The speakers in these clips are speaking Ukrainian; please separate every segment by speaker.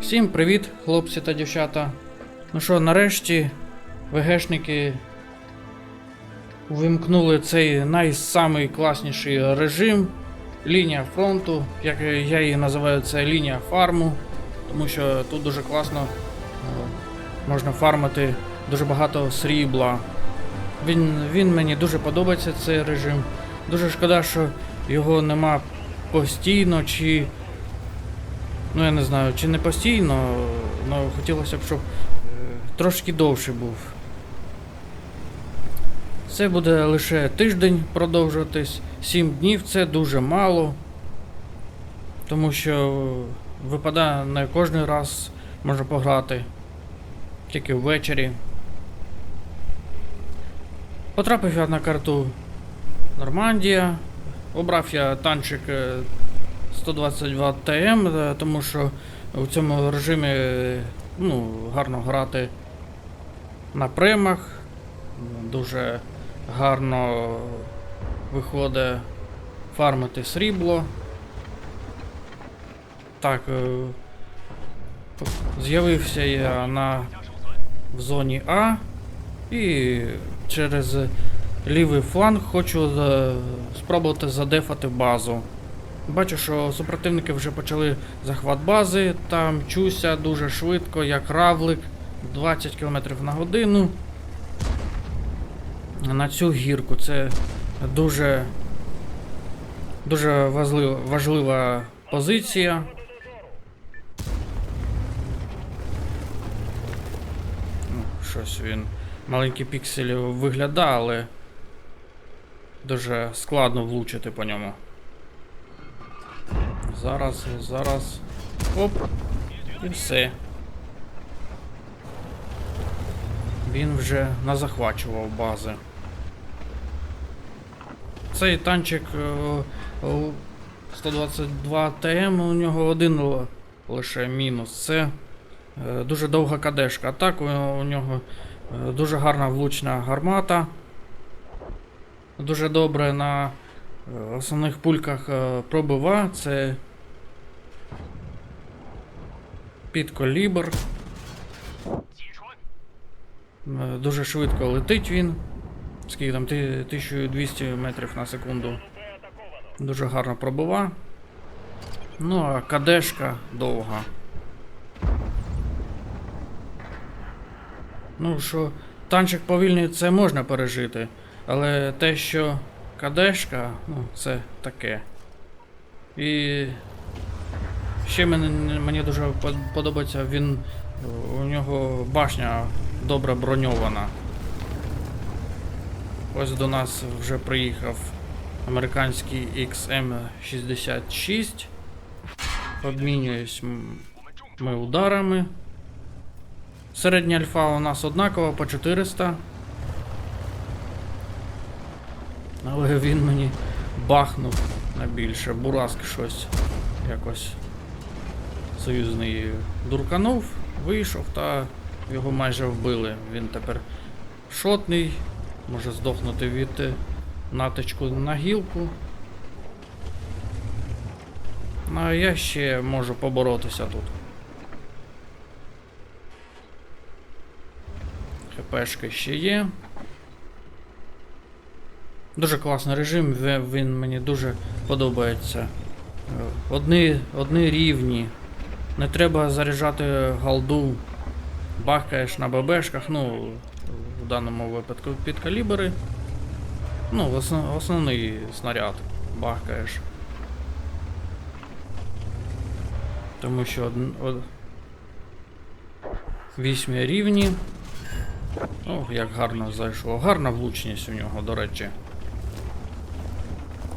Speaker 1: Всім привіт, хлопці та дівчата. Ну що, нарешті ВГшники увімкнули цей найсамий класніший режим. Лінія фронту, як я її називаю, це лінія фарму, тому що тут дуже класно е, можна фармити дуже багато срібла. Він, він мені дуже подобається цей режим. Дуже шкода, що його нема постійно чи Ну, я не знаю, чи не постійно, але хотілося б, щоб е, трошки довше був. Це буде лише тиждень продовжуватись. 7 днів це дуже мало. Тому що випадає не кожен раз можна пограти. Тільки ввечері. Потрапив я на карту Нормандія. Обрав я танчик е, 122 ТМ, е, тому що у цьому режимі е, ну, гарно грати на примах. Дуже гарно виходить фармити срібло. Так, е, з'явився я на в зоні А і через лівий фланг хочу спробувати задефати базу. Бачу, що супротивники вже почали захват бази, там чуся дуже швидко, як равлик, 20 км на годину. На цю гірку це дуже, дуже важлива, важлива позиція. Ну, щось він маленький піксель виглядає, але дуже складно влучити по ньому. Зараз, зараз. Оп. І все. Він вже назахвачував бази. Цей танчик е, е, 122 ТМ, у нього один лише мінус. Це е, дуже довга кадешка. А так у, нього е, дуже гарна влучна гармата. Дуже добре на е, основних пульках е, пробива. Це під колібр. Е, Дуже швидко летить він. Скільки там 1200 метрів на секунду. Дуже гарно пробива. Ну, а кадешка довга. Ну що, танчик повільний це можна пережити. Але те, що кадешка, ну, це таке. І ще мені, мені дуже подобається, він у нього башня добре броньована. Ось до нас вже приїхав американський XM66. Обмінююсь ми ударами. Середня альфа у нас однакова по 400. Але він мені бахнув на більше. Бураск щось якось союзний дурканув, вийшов та його майже вбили. Він тепер шотний, може здохнути від натичку на гілку. Ну, а я ще можу поборотися тут. ХПшки ще є. Дуже класний режим, він мені дуже подобається. Е, Одні, одні рівні. Не треба заряджати голду. Бахкаєш на ББшках, ну, в даному випадку під калібри. Ну, основ, основний снаряд бахкаєш. Тому що од, од, вісьмі рівні. О, як гарно зайшло. Гарна влучність у нього, до речі.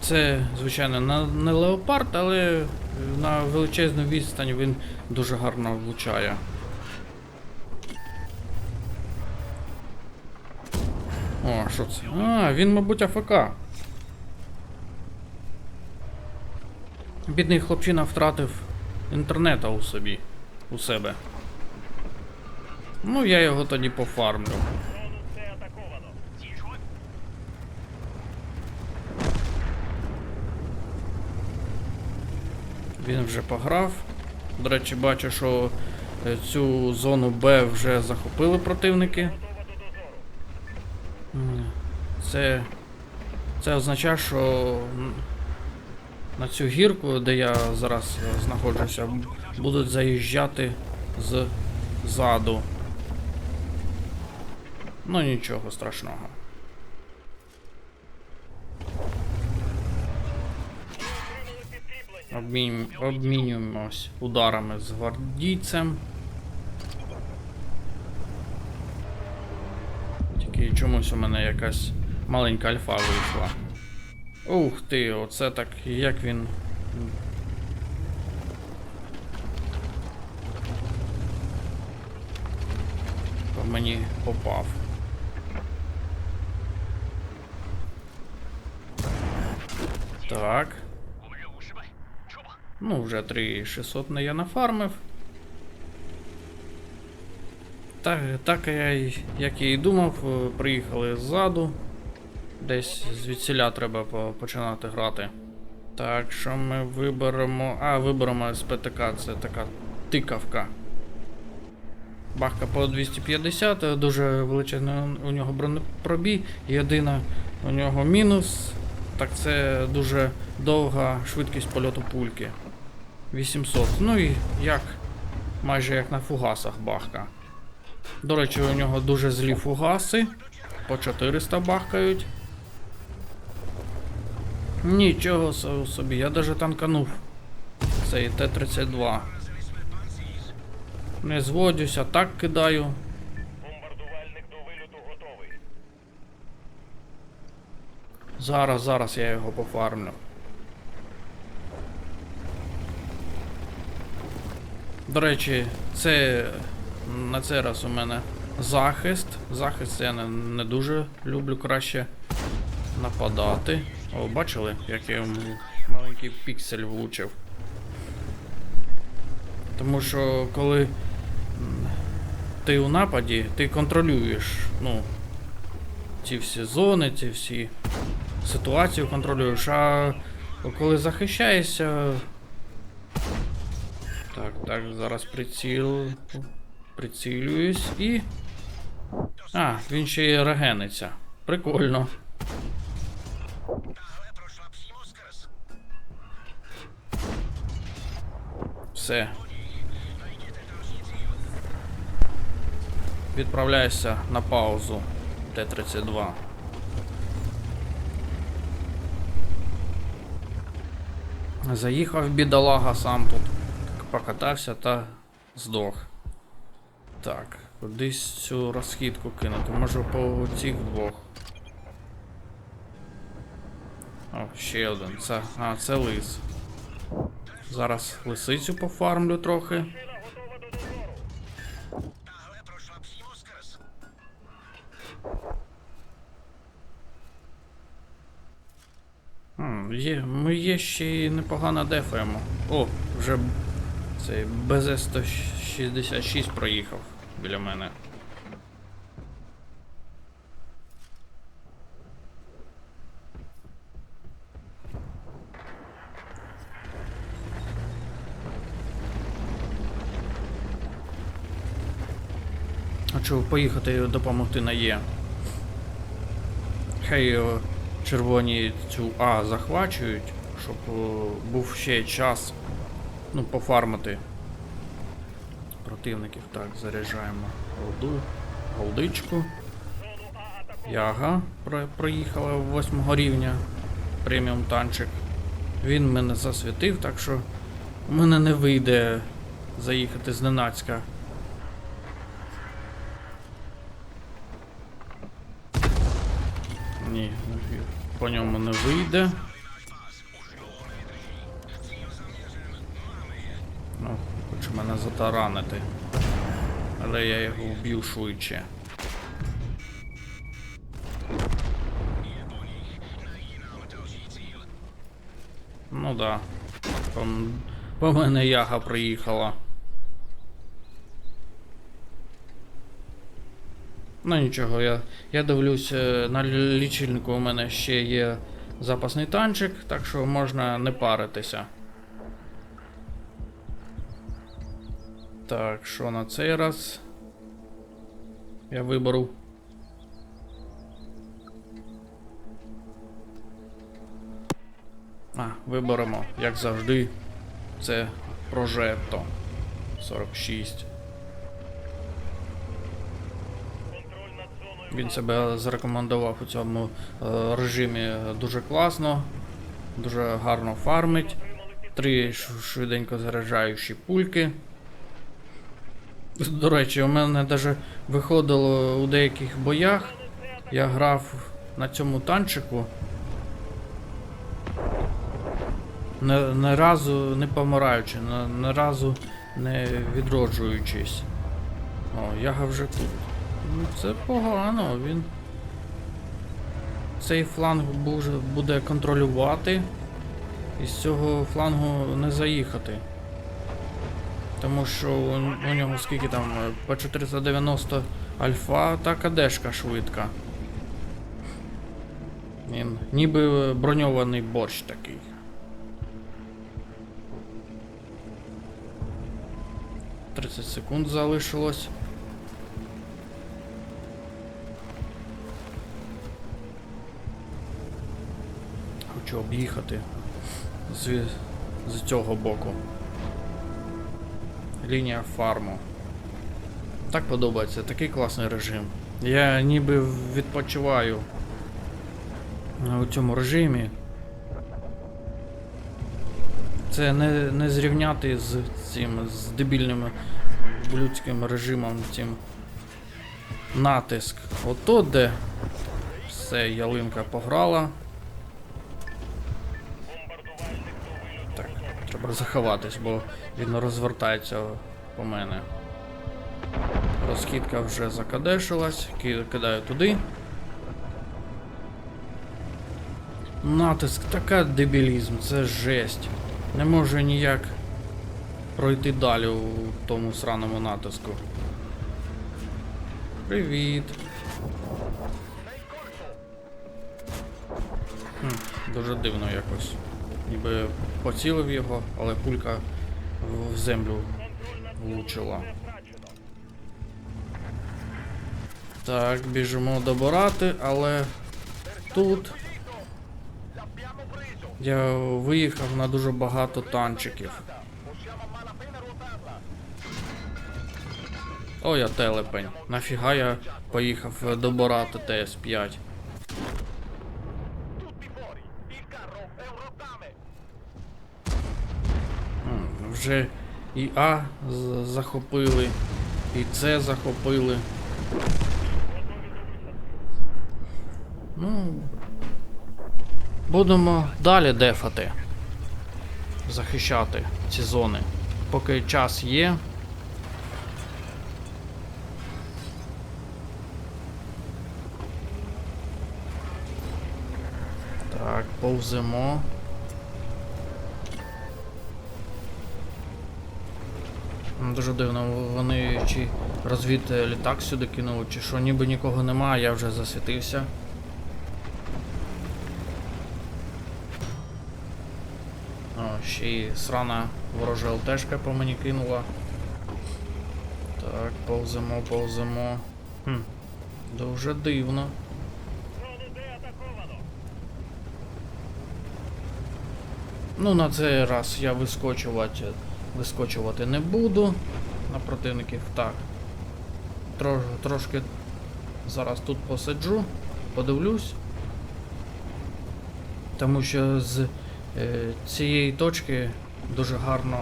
Speaker 1: Це, звичайно, не леопард, але на величезну відстань він дуже гарно влучає. О, що це? А, він, мабуть, АФК. Бідний хлопчина втратив інтернета у собі. У себе. Ну, я його тоді пофармлю. Він вже пограв. До речі, бачу, що е, цю зону Б вже захопили противники. Це, це означає, що на цю гірку, де я зараз е, знаходжуся, будуть заїжджати з заду. Ну нічого страшного. Обмін... Обмінюємось ударами з гвардійцем. Тільки чомусь у мене якась маленька альфа вийшла. Ух ти, оце так, як він. По мені попав. Так. Ну, вже 3600 не я нафармив. Так, так я, як я і думав, е, приїхали ззаду. Десь звідсіля треба починати грати. Так, що ми виберемо. А, виберемо СПТК, це така тикавка. Бахка по 250, дуже величезний у нього бронепробій. Єдина у нього мінус. Так це дуже довга швидкість польоту пульки. 800. Ну і як майже як на фугасах бахка. До речі, у нього дуже злі фугаси. По 400 бахкають. Нічого собі, я даже танканув. Цей Т-32. Не зводюся, так кидаю.
Speaker 2: Бомбардувальник до вильоту готовий.
Speaker 1: Зараз, зараз я його пофармлю. До речі, це на цей раз у мене захист. Захист я не, не дуже люблю краще нападати. О, бачили, як я йому маленький піксель влучив. Тому що коли ти у нападі, ти контролюєш, ну, ці всі зони, ці всі ситуацію контролюєш, а коли захищаєшся. Так, так, зараз приціл. Прицілююсь і. А, він ще й регениться. Прикольно. Все. Відправляюся на паузу Т-32. Заїхав бідолага сам тут. Покатався та здох. Так, кудись цю розхідку кинути. Може по цих двох. О, ще один. Це. А, це лис. Зараз лисицю пофармлю трохи. Хм, є, ми є ще й непогано дефаємо. О, вже цей БЗ-166 проїхав біля мене. Чого поїхати допомогти на Є? Хай е, червоні цю А захвачують, щоб е, був ще час ну, пофармити противників. Так, заряджаємо голду, голдичку. Яга проїхала восьмого рівня. Преміум танчик. Він мене засвітив, так що у мене не вийде заїхати зненацька. Ні, по ньому не вийде. Ну, хоче мене затаранити. Але я його вб'ю швидше. Ну да. По, по мене яга приїхала. Ну нічого, я, я дивлюсь, е, на лічильнику у мене ще є запасний танчик, так що можна не паритися. Так, що на цей раз? Я виберу. А, виберемо, як завжди. Це Progetto 46.
Speaker 2: Контроль над зоною
Speaker 1: Він себе зарекомендував у цьому е, режимі дуже класно, дуже гарно фармить. Три швиденько заряджаючі пульки. До речі, у мене навіть виходило у деяких боях. Я грав на цьому танчику. Не, не разу не помираючи, не, не разу не відроджуючись. О, яга вже тут. Ну, це погано, він. Цей фланг буде, контролювати. І з цього флангу не заїхати. Тому що у, у нього скільки там е, по 490 альфа та кадешка швидка. Він ніби броньований борщ такий. Тридцять секунд залишилось. Хочу об'їхати з, з цього боку. Лінія фарму. Так подобається, такий класний режим. Я ніби відпочиваю у цьому режимі. Це не, не зрівняти з цим з дебільним блюдським режимом, цим натиск. Ото де все, ялинка пограла. Заховатись, бо він розвертається по мене. Розхідка вже закадешилась, кидаю туди. Натиск, така дебілізм, це жесть. Не можу ніяк пройти далі у тому сраному натиску. Привіт. Хм, дуже дивно якось. Ніби поцілив його, але пулька в землю влучила. Так, біжимо добирати, але тут я виїхав на дуже багато танчиків. О, я телепень. Нафіга я поїхав добирати ТС-5. Вже і А захопили, і С захопили. Ну. Будемо далі дефати. Захищати ці зони. Поки час є. Так, повземо. Дуже дивно, вони чи розвід е, літак сюди кинули, чи що, ніби нікого немає, я вже засвітився. О, ще й срана ворожа ЛТшка по мені кинула. Так, повземо, повземо. Хм. Дуже дивно. Ну, на цей раз я вискочувати, вискочувати не буду на противників. Так. Трош, трошки зараз тут посиджу, подивлюсь. Тому що з е, цієї точки дуже гарно,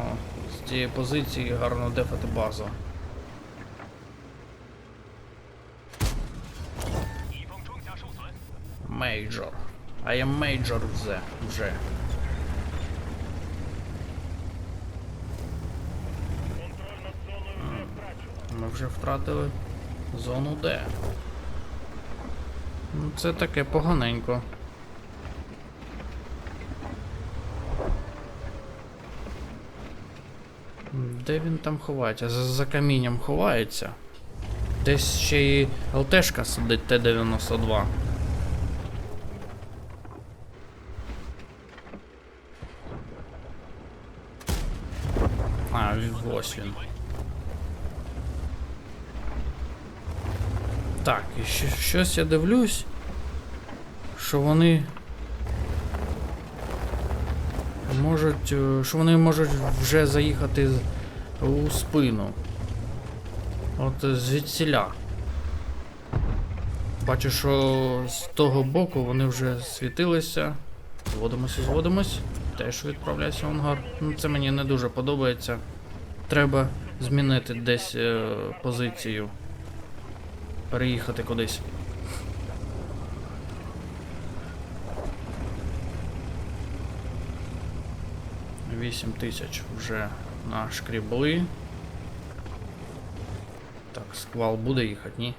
Speaker 1: з цієї позиції гарно дефати базу. Мейджор. I am Major вже. вже.
Speaker 2: Контроль над зоною вже втрачено.
Speaker 1: Ми вже втратили зону Д. Ну, Це таке поганенько. Де він там ховається? За, за камінням ховається. Десь ще й ЛТшка сидить Т-92. А, ось він. Так, і щось я дивлюсь, що вони можуть. е, що вони можуть вже заїхати у спину. От звідсіля. Бачу, що з того боку вони вже світилися. Зводимося, зводимось. Теж відправляйся в ангар. Ну, це мені не дуже подобається. Треба змінити десь е, позицію. Переїхати кудись. Вісім тисяч вже нашкрібли. Так, сквал буде їхати, ні?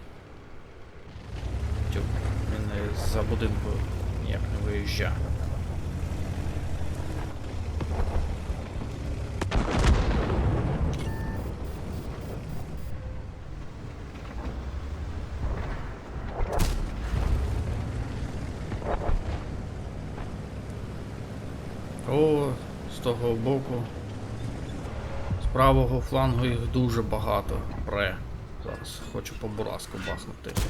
Speaker 1: Тюк, він за будинку ніяк не виїжджає. О, з того боку. З правого флангу їх дуже багато. Пре. Зараз хочу по бураску бахнути.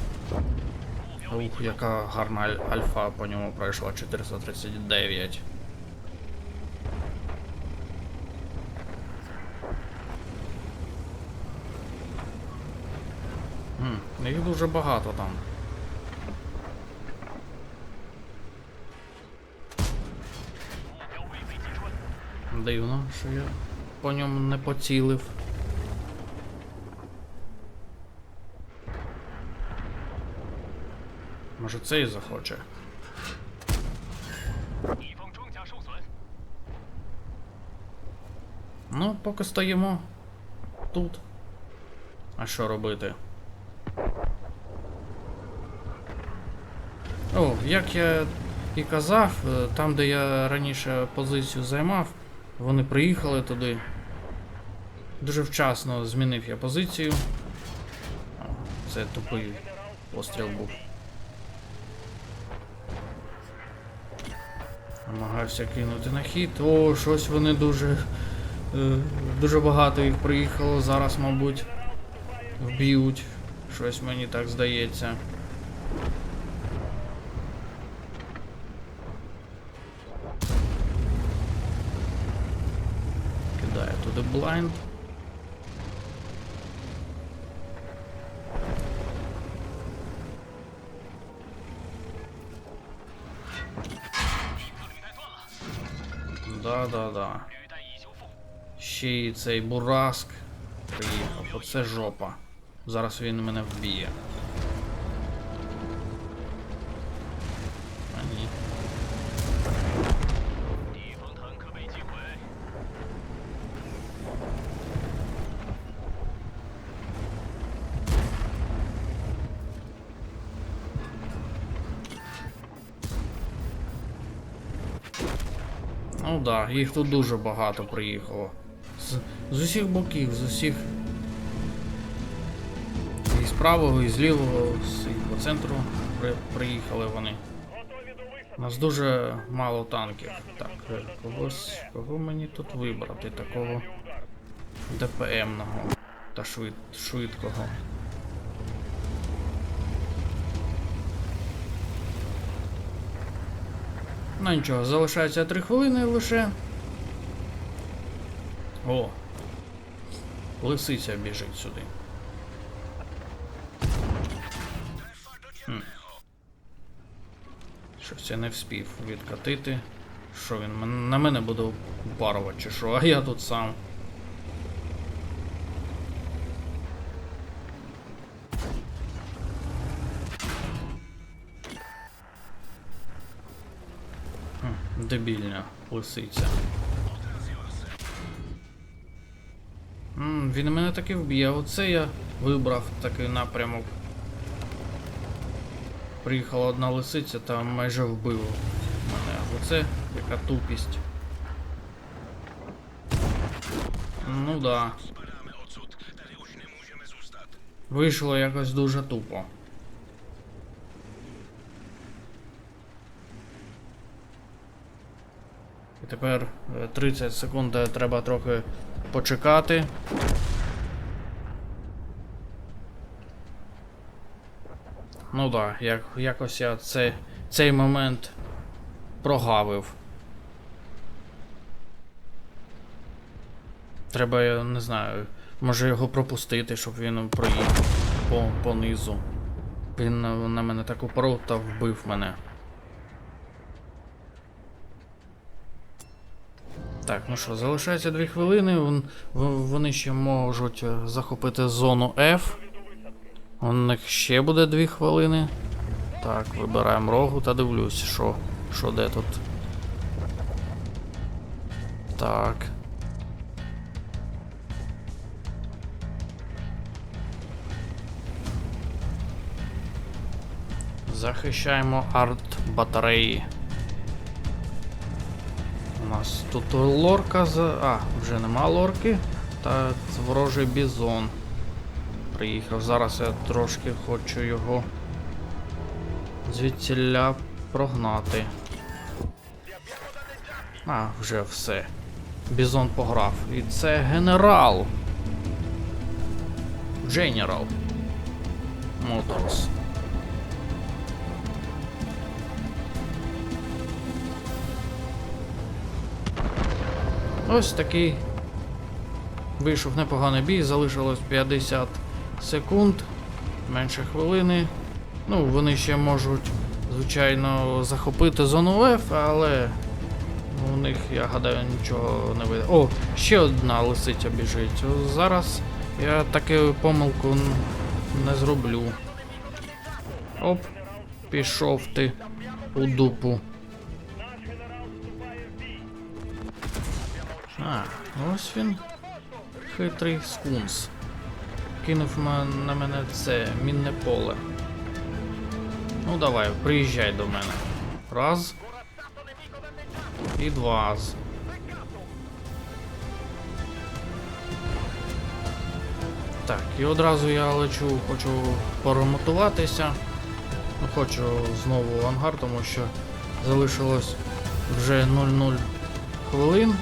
Speaker 1: Ух, яка гарна аль- альфа по ньому пройшла 439. Хм, їх дуже багато там. Дивно, що я по ньому не поцілив. Може
Speaker 2: це і захоче.
Speaker 1: Ну, поки стоїмо тут. А що робити? О, як я і казав, е, там де я раніше позицію займав вони приїхали туди. Дуже вчасно змінив я позицію. Це тупий постріл був. Намагався кинути на хід. О, щось вони дуже. е, Дуже багато їх приїхало. Зараз, мабуть, вб'ють. Щось мені так здається. Кидаю Вбиваємо. Да-да-да. Ще й цей Бураск. Приїхав. Оце жопа. Зараз він мене вб'є. Ну да, їх тут дуже багато приїхало. З, з усіх боків, з усіх. І з правого, і з лівого, і по центру при, приїхали вони. У нас дуже мало танків. Так, когось. Кого мені тут вибрати? Такого ДПМного та швид, швидкого. Ну нічого, залишається 3 хвилини лише. О! Лисиця біжить сюди. Щось я не вспів відкатити. Що він на мене буде упарувати чи що, а я тут сам. Дебільна лисиця. М, він мене таки вб'є. Оце я вибрав такий напрямок. Приїхала одна лисиця та майже вбив мене. Оце яка тупість. Ну да. Вийшло якось дуже тупо. Тепер е, 30 секунд е, треба трохи почекати. ну так, да, як, якось я цей, цей момент прогавив. Треба, я не знаю, може його пропустити, щоб він проїхав по, по низу. Він на, на мене так упоров та вбив мене. Так, ну що, залишається 2 хвилини. Вони ще можуть е, захопити зону F. У них ще буде 2 хвилини. Так, вибираємо рогу та дивлюсь, що, що де тут. Так. Захищаємо арт батареї. Нас тут лорка за. А, вже нема лорки. Та ворожий бізон. Приїхав. Зараз я трошки хочу його звідсіля прогнати. А, вже все. Бізон пограв. І це генерал. General Motors. Ось такий. Вийшов непоганий бій, залишилось 50 секунд, менше хвилини. Ну, вони ще можуть, звичайно, захопити зону F, але у них, я гадаю, нічого не вийде. О, ще одна лисиця біжить. Зараз я таку помилку не зроблю. Оп, пішов ти у дупу. А, ось він. Хитрий скунс. Кинув на мене це мінне поле. Ну давай, приїжджай до мене. Раз. І два. Так, і одразу я лечу, хочу поремонтуватися. Ну, хочу знову в ангар, тому що залишилось вже 0-0 хвилин.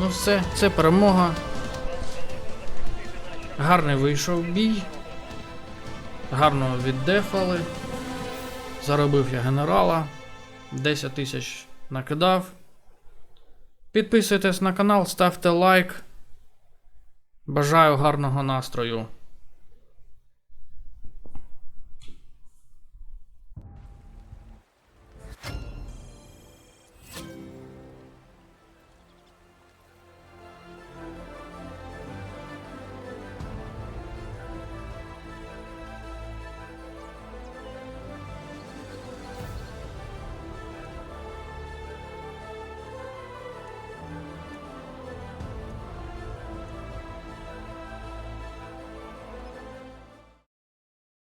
Speaker 1: Ну все, це перемога. Гарний вийшов бій. Гарно віддефали. Заробив я генерала. 10 тисяч накидав. Підписуйтесь на канал, ставте лайк. Бажаю гарного настрою.